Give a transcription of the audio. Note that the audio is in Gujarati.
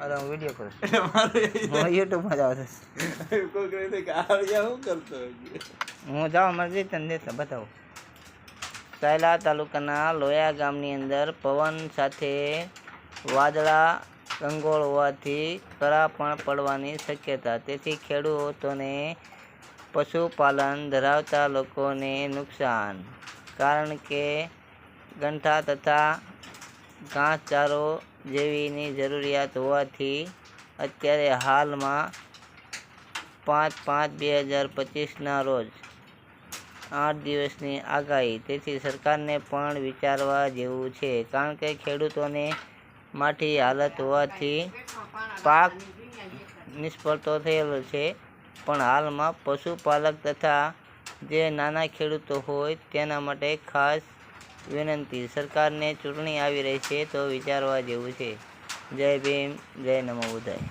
અરે હું વીડિયો કરું એટલે મારે યુટ્યુબમાં જાવ છું. કોઈ કહે કે આળિયા હું કરતો હું જાઉં મરજી તને દેતા બતાવો. સાયલા તાલુકાના લોયા ગામની અંદર પવન સાથે વાદળા ગંગોળ હોવાથી કરા પણ પડવાની શક્યતા. તેથી ખેડૂતોને પશુપાલન ધરાવતા લોકોને નુકસાન. કારણ કે ગંઠા તથા ઘાસચારો જેવીની જરૂરિયાત હોવાથી અત્યારે હાલમાં પાંચ પાંચ બે હજાર પચીસના રોજ આઠ દિવસની આગાહી. તેથી સરકારને પણ વિચારવા જેવું છે, કારણ કે ખેડૂતોને માઠી હાલત હોવાથી પાક નિષ્ફળતો થયેલો છે. પણ હાલમાં પશુપાલક તથા જે નાના ખેડૂતો હોય તેના માટે ખાસ વિનંતી. સરકારને ચૂંટણી આવી રહી છે તો વિચારવા જેવું છે. જય ભીમ, જય નમો બુદ્ધાય